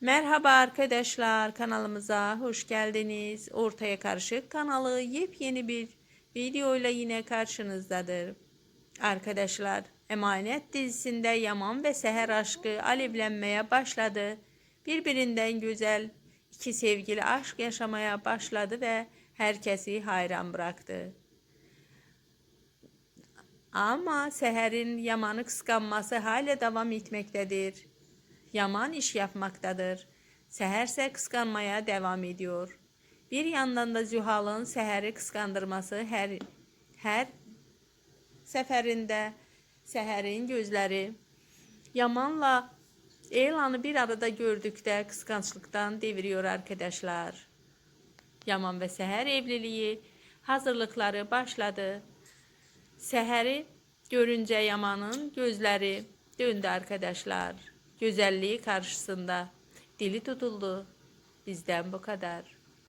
Merhaba arkadaşlar kanalımıza hoş geldiniz. Ortaya Karışık kanalı yepyeni bir videoyla yine karşınızdadır. Arkadaşlar Emanet dizisinde Yaman ve Seher aşkı alevlenmeye başladı. Birbirinden güzel iki sevgili aşk yaşamaya başladı ve herkesi hayran bıraktı. Ama Seher'in Yaman'ı kıskanması hala devam etmektedir. Yaman iş yapmaktadır. Seher ise kıskanmaya devam ediyor. Bir yandan da Zühal'ın Seher'i kıskandırması her her seferinde Seher'in gözleri Yaman'la Elan'ı bir arada gördükdə kıskançlıktan deviriyor arkadaşlar. Yaman ve Seher evliliği hazırlıkları başladı. Səhəri görünce Yamanın gözləri döndü arkadaşlar. Gözəlliyi karşısında dili tutuldu. Bizden bu kadar.